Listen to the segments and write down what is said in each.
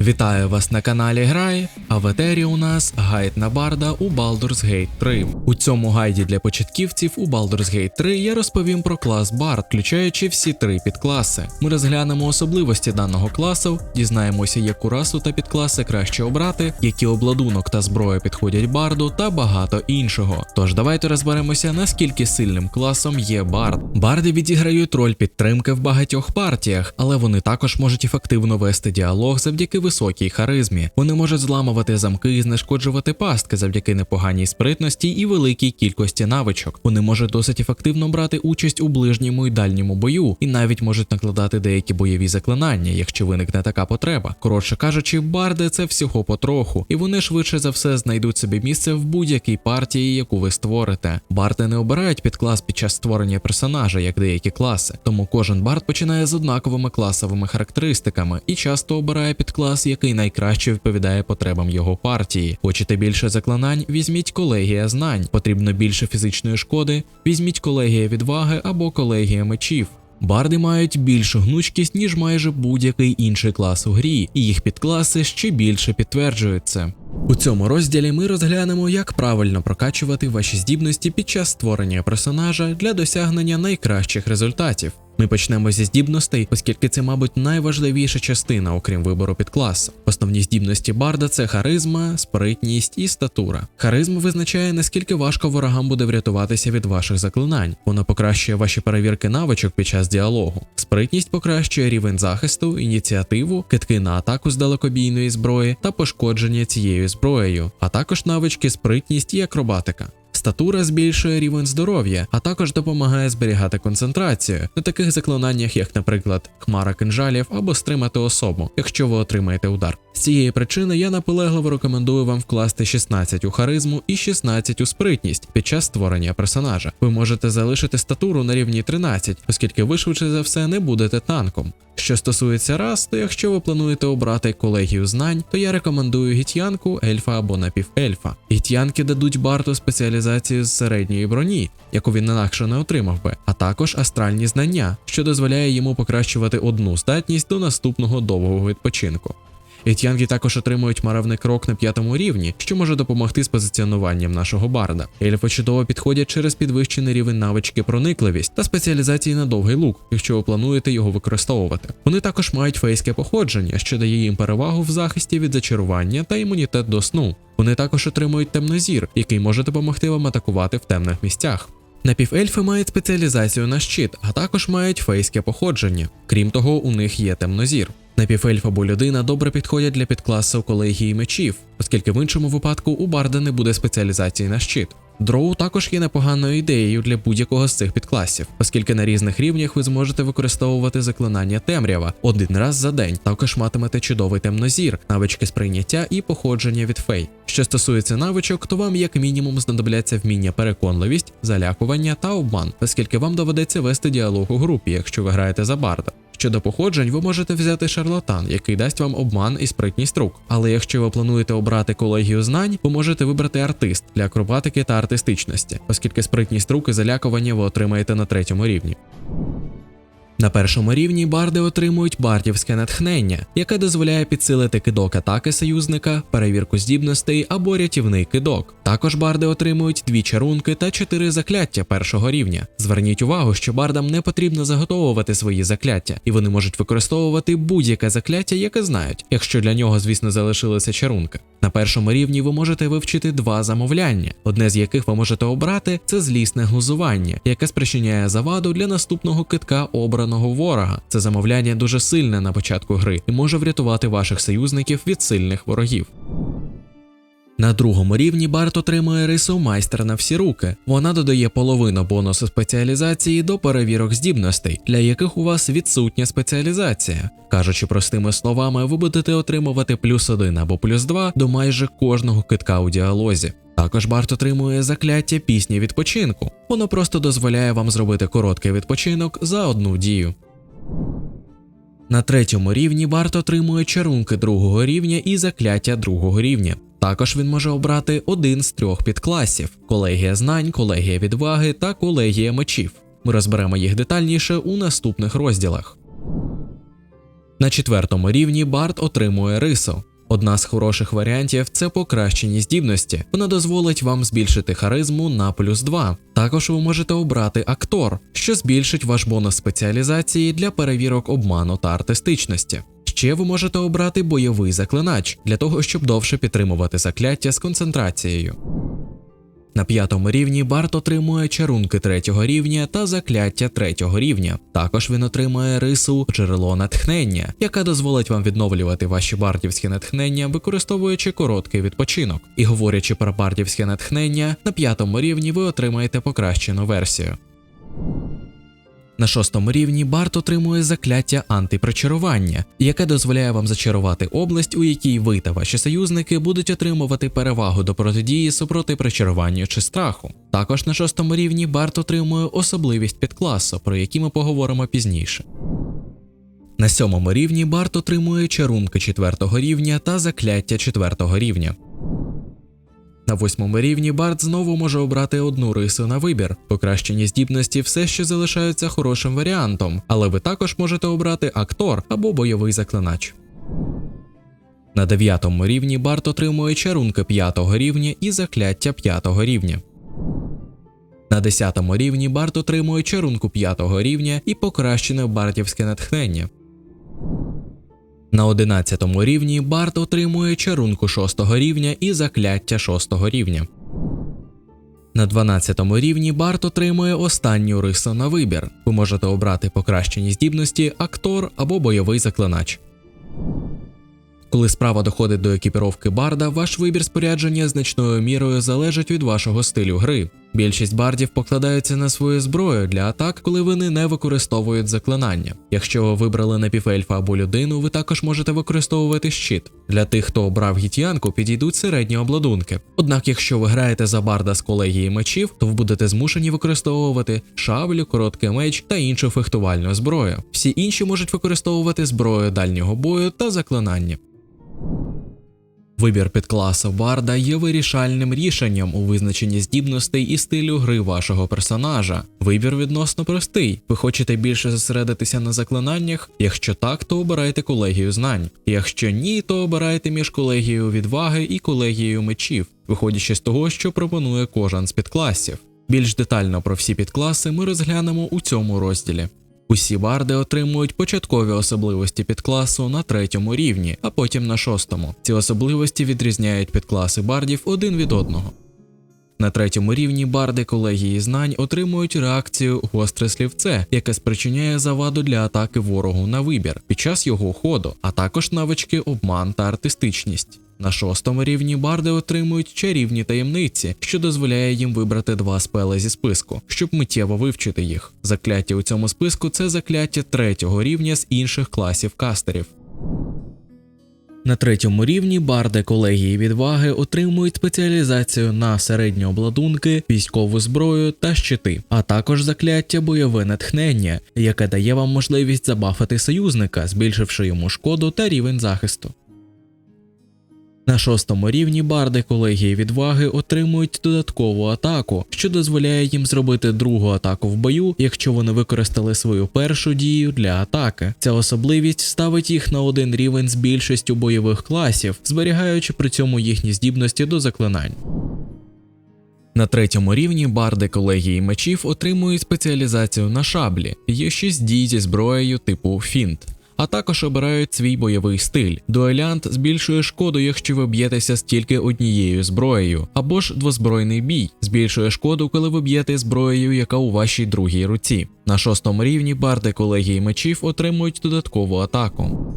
Вітаю вас на каналі Грай, а в етері у нас гайд на барда у Baldur's Gate 3. У цьому гайді для початківців у Baldur's Gate 3 я розповім про клас Бард, включаючи всі три підкласи. Ми розглянемо особливості даного класу, дізнаємося, яку расу та підкласи краще обрати, які обладунок та зброя підходять барду та багато іншого. Тож давайте розберемося, наскільки сильним класом є бард. Барди відіграють роль підтримки в багатьох партіях, але вони також можуть ефективно вести діалог завдяки високій харизмі. Вони можуть зламувати замки і знешкоджувати пастки завдяки непоганій спритності і великій кількості навичок. Вони можуть досить ефективно брати участь у ближньому і дальньому бою, і навіть можуть накладати деякі бойові заклинання, якщо виникне така потреба. Коротше кажучи, барди це всього потроху, і вони швидше за все знайдуть собі місце в будь-якій партії, яку ви створите. Барди не обирають підклас під час створення персонажа, як деякі класи, тому кожен бард починає з однаковими класовими характеристиками і часто обирає підклас, який найкраще відповідає потребам його партії. Хочете більше заклинань? Візьміть колегія знань. Потрібно більше фізичної шкоди. Візьміть колегія відваги або колегія мечів. Барди мають більшу гнучкість, ніж майже будь-який інший клас у грі, і їх підкласи ще більше підтверджують це. У цьому розділі ми розглянемо, як правильно прокачувати ваші здібності під час створення персонажа для досягнення найкращих результатів. Ми почнемо зі здібностей, оскільки це, мабуть, найважливіша частина, окрім вибору підкласу. Основні здібності барда це харизма, спритність і статура. Харизма визначає, наскільки важко ворогам буде врятуватися від ваших заклинань. Вона покращує ваші перевірки навичок під час діалогу. Спритність покращує рівень захисту, ініціативу, китки на атаку з далекобійної зброї та пошкодження цією зброєю, а також навички спритність і акробатика. Статура збільшує рівень здоров'я, а також допомагає зберігати концентрацію на таких заклинаннях, як, наприклад, хмара кинжалів або стримати особу, якщо ви отримаєте удар. З цієї причини я наполегливо рекомендую вам вкласти 16 у харизму і 16 у спритність під час створення персонажа. Ви можете залишити статуру на рівні 13, оскільки ви швидше за все не будете танком. Що стосується рас, то якщо ви плануєте обрати колегію знань, то я рекомендую гітьянку, ельфа або напівельфа. Гітьянки дадуть барту спеціалізацію з середньої броні, яку він інакше не отримав би, а також астральні знання, що дозволяє йому покращувати одну здатність до наступного довгого відпочинку. Етьянги також отримують маревний крок на п'ятому рівні, що може допомогти з позиціонуванням нашого барда. Ельфи чудово підходять через підвищений рівень навички проникливість та спеціалізації на довгий лук, якщо ви плануєте його використовувати. Вони також мають фейське походження, що дає їм перевагу в захисті від зачарування та імунітет до сну. Вони також отримують темнозір, який може допомогти вам атакувати в темних місцях. Напівельфи мають спеціалізацію на щит, а також мають фейське походження. Крім того, у них є темнозір. Напівельф або людина добре підходять для підкласу колегії мечів, оскільки в іншому випадку у барда не буде спеціалізації на щит. Дроу також є непоганою ідеєю для будь-якого з цих підкласів, оскільки на різних рівнях ви зможете використовувати заклинання темрява один раз за день. Також матимете чудовий темнозір, навички сприйняття і походження від фей. Що стосується навичок, то вам як мінімум знадобляться вміння переконливість, залякування та обман, оскільки вам доведеться вести діалог у групі, якщо ви граєте за барда. Щодо походжень, ви можете взяти шарлатан, який дасть вам обман і спритність рук. Але якщо ви плануєте обрати колегію знань, ви можете вибрати артист для акробатики та артистичності, оскільки спритність рук і залякування ви отримаєте на третьому рівні. На першому рівні барди отримують бардівське натхнення, яке дозволяє підсилити кидок атаки союзника, перевірку здібностей або рятівний кидок. Також барди отримують дві чарунки та чотири закляття першого рівня. Зверніть увагу, що бардам не потрібно заготовувати свої закляття, і вони можуть використовувати будь-яке закляття, яке знають, якщо для нього, звісно, залишилася чарунка. На першому рівні ви можете вивчити два замовляння, одне з яких ви можете обрати це злісне глузування, яке спричиняє заваду для наступного китка обраного ворога. Це замовляння дуже сильне на початку гри і може врятувати ваших союзників від сильних ворогів. На другому рівні Барт отримує рису майстра на всі руки. Вона додає половину бонусу спеціалізації до перевірок здібностей, для яких у вас відсутня спеціалізація. Кажучи простими словами, ви будете отримувати плюс один або плюс два до майже кожного китка у діалозі. Також Барт отримує закляття пісні відпочинку. Воно просто дозволяє вам зробити короткий відпочинок за одну дію. На третьому рівні Барт отримує чарунки другого рівня і закляття другого рівня. Також він може обрати один з трьох підкласів: колегія знань, колегія відваги та колегія мечів. Ми розберемо їх детальніше у наступних розділах. На четвертому рівні Бард отримує рису. Одна з хороших варіантів це покращені здібності. Вона дозволить вам збільшити харизму на плюс 2. Також ви можете обрати актор, що збільшить ваш бонус спеціалізації для перевірок обману та артистичності. Ще ви можете обрати бойовий заклинач для того, щоб довше підтримувати закляття з концентрацією. На п'ятому рівні Барт отримує чарунки третього рівня та закляття третього рівня. Також він отримує рису джерело натхнення, яка дозволить вам відновлювати ваші бардівські натхнення, використовуючи короткий відпочинок. І говорячи про бардівське натхнення, на п'ятому рівні ви отримаєте покращену версію. На шостому рівні Барт отримує закляття антипричарування, яке дозволяє вам зачарувати область, у якій ви та ваші союзники будуть отримувати перевагу до протидії супроти причаруванню чи страху. Також на шостому рівні Барт отримує особливість підкласу, про які ми поговоримо пізніше. На сьомому рівні Барт отримує чарунки четвертого рівня та закляття четвертого рівня. На восьмому рівні Барт знову може обрати одну рису на вибір. Покращені здібності все ще залишаються хорошим варіантом, але ви також можете обрати актор або бойовий заклинач. На дев'ятому рівні Барт отримує чарунки п'ятого рівня і закляття п'ятого рівня. На 10 рівні Барт отримує чарунку п'ятого рівня і покращене бартівське натхнення. На 11 рівні Барт отримує чарунку 6 рівня і закляття 6 рівня. На 12 рівні Барт отримує останню рису на вибір. Ви можете обрати покращені здібності, актор або бойовий заклинач. Коли справа доходить до екіпіровки барда, ваш вибір спорядження значною мірою залежить від вашого стилю гри. Більшість бардів покладаються на свою зброю для атак, коли вони не використовують заклинання. Якщо ви вибрали напівельфа або людину, ви також можете використовувати щит. Для тих, хто обрав гітянку, підійдуть середні обладунки. Однак, якщо ви граєте за барда з колегії мечів, то ви будете змушені використовувати шаблю, короткий меч та іншу фехтувальну зброю. Всі інші можуть використовувати зброю дальнього бою та заклинання. Вибір підкласу Барда є вирішальним рішенням у визначенні здібностей і стилю гри вашого персонажа. Вибір відносно простий. Ви хочете більше зосередитися на заклинаннях? Якщо так, то обирайте колегію знань. Якщо ні, то обирайте між колегією відваги і колегією мечів, виходячи з того, що пропонує кожен з підкласів. Більш детально про всі підкласи ми розглянемо у цьому розділі. Усі барди отримують початкові особливості підкласу на третьому рівні, а потім на шостому. Ці особливості відрізняють підкласи бардів один від одного. На третьому рівні барди колегії знань отримують реакцію гостре слівце, яке спричиняє заваду для атаки ворогу на вибір під час його ходу, а також навички обман та артистичність. На шостому рівні барди отримують чарівні таємниці, що дозволяє їм вибрати два спели зі списку, щоб миттєво вивчити їх. Закляття у цьому списку це закляття третього рівня з інших класів кастерів. На третьому рівні барди колегії відваги отримують спеціалізацію на середні обладунки, військову зброю та щити, а також закляття бойове натхнення, яке дає вам можливість забафати союзника, збільшивши йому шкоду та рівень захисту. На шостому рівні барди колегії відваги отримують додаткову атаку, що дозволяє їм зробити другу атаку в бою, якщо вони використали свою першу дію для атаки. Ця особливість ставить їх на один рівень з більшістю бойових класів, зберігаючи при цьому їхні здібності до заклинань. На третьому рівні барди колегії мечів отримують спеціалізацію на шаблі. Є 6 дій зі зброєю типу фінт а також обирають свій бойовий стиль. Дуелянт збільшує шкоду, якщо ви б'єтеся з тільки однією зброєю, або ж двозбройний бій збільшує шкоду, коли ви б'єте зброєю, яка у вашій другій руці. На шостому рівні барди колегії мечів отримують додаткову атаку.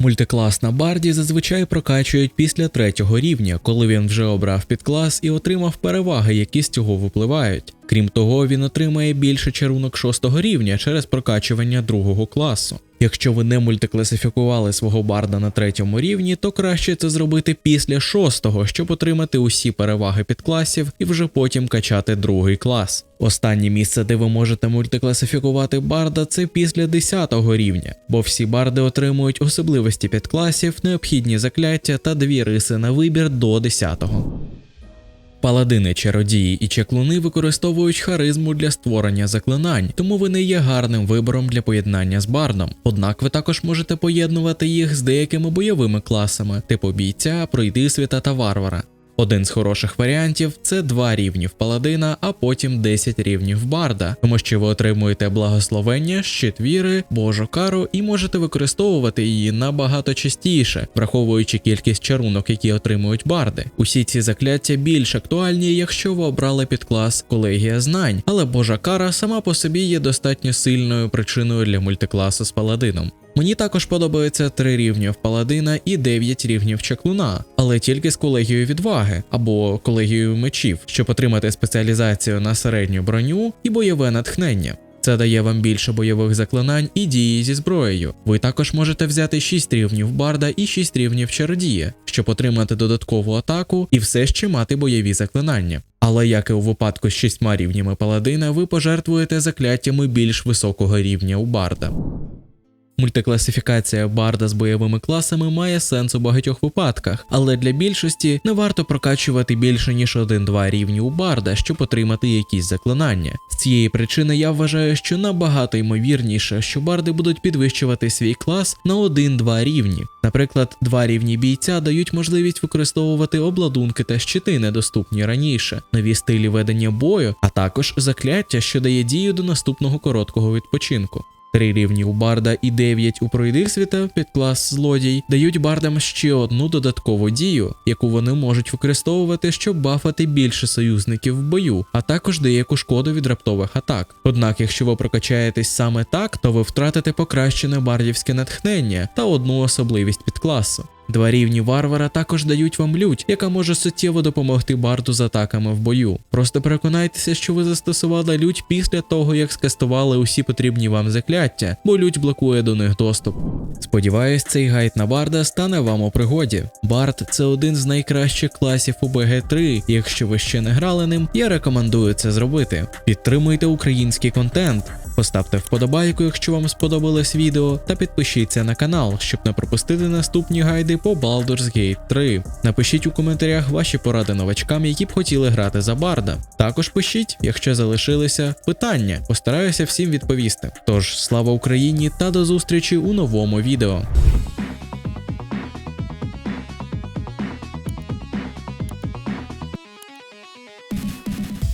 Мультиклас на барді зазвичай прокачують після третього рівня, коли він вже обрав підклас і отримав переваги, які з цього випливають. Крім того, він отримає більше чарунок шостого рівня через прокачування другого класу. Якщо ви не мультикласифікували свого барда на третьому рівні, то краще це зробити після шостого, щоб отримати усі переваги підкласів і вже потім качати другий клас. Останнє місце, де ви можете мультикласифікувати барда, це після 10 рівня, бо всі барди отримують особливості підкласів, необхідні закляття та дві риси на вибір до 10-го. Паладини, чародії і чеклуни використовують харизму для створення заклинань, тому вони є гарним вибором для поєднання з бардом. Однак ви також можете поєднувати їх з деякими бойовими класами, типу бійця, пройдисвіта та варвара. Один з хороших варіантів це два рівні в паладина, а потім 10 рівнів барда, тому що ви отримуєте благословення, щит віри, божу кару і можете використовувати її набагато частіше, враховуючи кількість чарунок, які отримують барди. Усі ці закляття більш актуальні, якщо ви обрали підклас колегія знань, але божа кара сама по собі є достатньо сильною причиною для мультикласу з паладином. Мені також подобається 3 рівні в паладина і 9 рівнів чаклуна, але тільки з колегією відваги або колегією мечів, щоб отримати спеціалізацію на середню броню і бойове натхнення. Це дає вам більше бойових заклинань і дії зі зброєю. Ви також можете взяти 6 рівнів барда і 6 рівнів чародія, щоб отримати додаткову атаку і все ще мати бойові заклинання. Але як і у випадку з шістьма рівнями паладина, ви пожертвуєте закляттями більш високого рівня у барда. Мультикласифікація барда з бойовими класами має сенс у багатьох випадках, але для більшості не варто прокачувати більше ніж один-два рівні у барда, щоб отримати якісь заклинання. З цієї причини я вважаю, що набагато ймовірніше, що барди будуть підвищувати свій клас на один-два рівні. Наприклад, два рівні бійця дають можливість використовувати обладунки та щити, недоступні раніше, нові стилі ведення бою, а також закляття, що дає дію до наступного короткого відпочинку. Три рівні у барда і 9 у пройдисвіта під клас злодій дають бардам ще одну додаткову дію, яку вони можуть використовувати, щоб бафати більше союзників в бою, а також деяку шкоду від раптових атак. Однак, якщо ви прокачаєтесь саме так, то ви втратите покращене бардівське натхнення та одну особливість підкласу. Два рівні варвара також дають вам лють, яка може суттєво допомогти барду з атаками в бою. Просто переконайтеся, що ви застосували лють після того, як скастували усі потрібні вам закляття, бо лють блокує до них доступ. Сподіваюсь, цей гайд на барда стане вам у пригоді. Бард це один з найкращих класів у BG3, якщо ви ще не грали ним, я рекомендую це зробити. Підтримуйте український контент. Поставте вподобайку, якщо вам сподобалось відео, та підпишіться на канал, щоб не пропустити наступні гайди по Baldur's Gate 3. Напишіть у коментарях ваші поради новачкам, які б хотіли грати за Барда. Також пишіть, якщо залишилися питання. Постараюся всім відповісти. Тож слава Україні та до зустрічі у новому відео.